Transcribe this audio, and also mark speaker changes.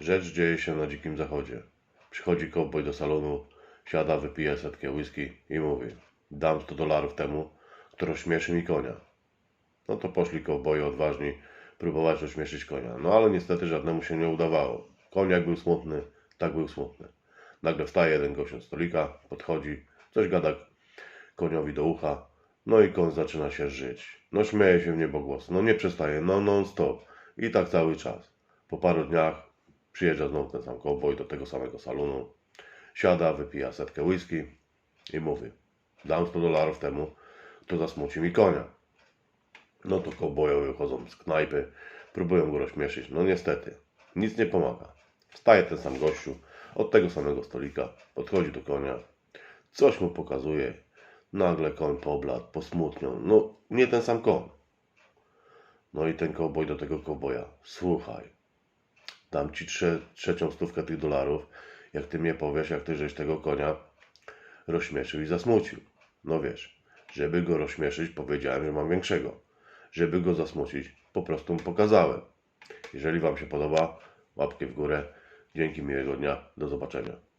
Speaker 1: Rzecz dzieje się na dzikim zachodzie. Przychodzi kowboj do salonu, siada, wypije setkę whisky i mówi dam 100 dolarów temu, kto rozśmieszy mi konia. No to poszli kowboje odważni próbować rozśmieszyć konia. No ale niestety żadnemu się nie udawało. Koń jak był smutny, tak był smutny. Nagle wstaje jeden gość od stolika, podchodzi, coś gada koniowi do ucha, no i koń zaczyna się żyć. No śmieje się w niebogłos, no nie przestaje, no non stop. I tak cały czas. Po paru dniach przyjeżdża znowu ten sam kowboj do tego samego salonu, siada, wypija setkę whisky i mówi dam 100 dolarów temu, kto zasmuci mi konia. No to kowboje wychodzą z knajpy, próbują go rozśmieszyć. No niestety, nic nie pomaga. Wstaje ten sam gościu od tego samego stolika, podchodzi do konia, coś mu pokazuje. Nagle koń pobladł, posmutniał. No, nie ten sam koń. No i ten kowboj do tego kowboja. Słuchaj, dam ci trze trzecią stówkę tych dolarów, jak ty mnie powiesz, jak ty żeś tego konia rozśmieszył i zasmucił. No wiesz, żeby go rozśmieszyć, powiedziałem, że mam większego. Żeby go zasmucić, po prostu mu pokazałem. Jeżeli Wam się podoba, łapkę w górę. Dzięki, miłego dnia. Do zobaczenia.